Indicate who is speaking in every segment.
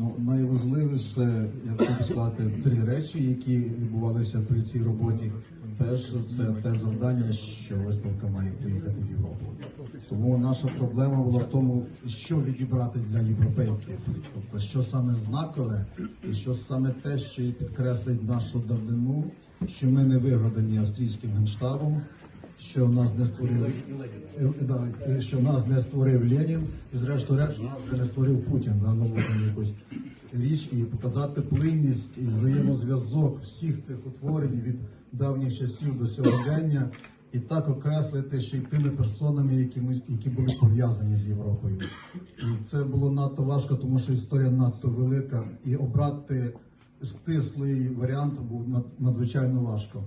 Speaker 1: Ну, найважливіше, я хочу сказати, три речі, які відбувалися при цій роботі. Перше, це те завдання, що виставка має поїхати в Європу. Тому наша проблема була в тому, що відібрати для європейців, тобто що саме знакове, і що саме те, що і підкреслить нашу давнину, що ми не вигадані австрійським генштабом, що нас не створив да, що нас не створив Ленін, і зрештою нас не створив Путін на нову якусь річ і показати плинність і взаємозв'язок всіх цих утворень від давніх часів до сьогодення, і так окреслити ще й тими персонами, які ми які були пов'язані з Європою. І це було надто важко, тому що історія надто велика, і обрати стислий варіант був над- надзвичайно важко.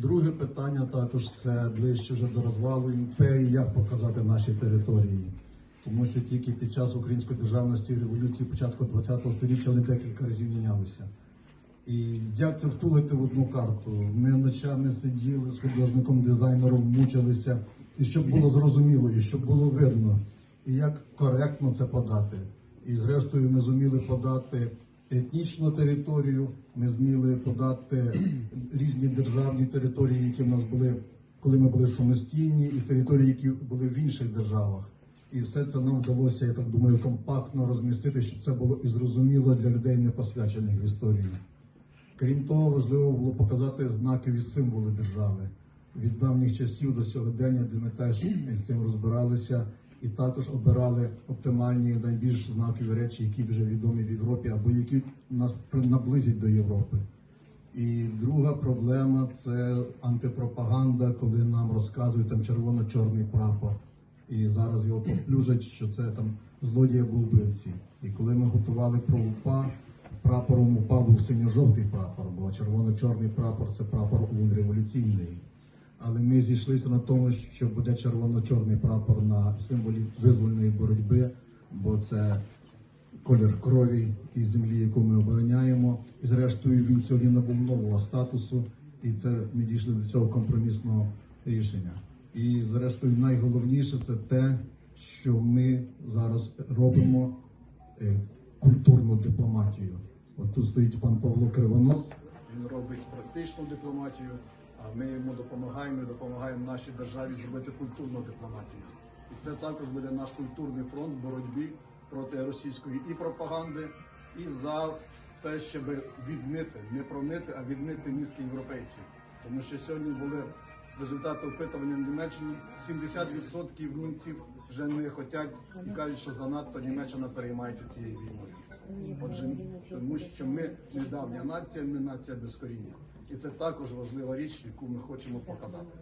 Speaker 1: Друге питання також це ближче вже до розвалу імперії, як показати наші території. Тому що тільки під час української державності революції початку ХХ століття вони декілька разів мінялися. І як це втулити в одну карту? Ми ночами сиділи з художником, дизайнером, мучилися, і щоб було зрозуміло, і щоб було видно, і як коректно це подати. І зрештою ми зуміли подати етнічну територію, ми зуміли подати різні державні території, які в нас були, коли ми були самостійні, і території, які були в інших державах. І все це нам вдалося, я так думаю, компактно розмістити, щоб це було і зрозуміло для людей, не посвячених в історію. Крім того, важливо було показати знакові символи держави від давніх часів до сьогодення, де ми теж з цим розбиралися, і також обирали оптимальні найбільш знакові речі, які вже відомі в Європі, або які нас наблизять до Європи. І друга проблема це антипропаганда, коли нам розказують там червоно-чорний прапор. І зараз його поплюжать, що це там злодії або вбивці. І коли ми готували про УПА, прапором УПА був синьо-жовтий прапор, бо червоно-чорний прапор це прапор УН революційний. Але ми зійшлися на тому, що буде червоно-чорний прапор на символі визвольної боротьби, бо це колір крові і землі, яку ми обороняємо. І зрештою він сьогодні набув нового статусу, і це ми дійшли до цього компромісного рішення. І зрештою, найголовніше це те, що ми зараз робимо е, культурну дипломатію. От тут стоїть пан Павло Кривонос. Він робить практичну дипломатію, а ми йому допомагаємо і допомагаємо нашій державі зробити культурну дипломатію. І це також буде наш культурний фронт боротьбі проти російської і пропаганди, і за те, щоб відмити, не промити, а відмити мізки європейців. Тому що сьогодні були результати опитування в Німеччині. 70% німців вже не хочуть і кажуть, що занадто Німеччина переймається цією війною. Отже, тому що ми недавня нація, ми нація без коріння. І це також важлива річ, яку ми хочемо показати.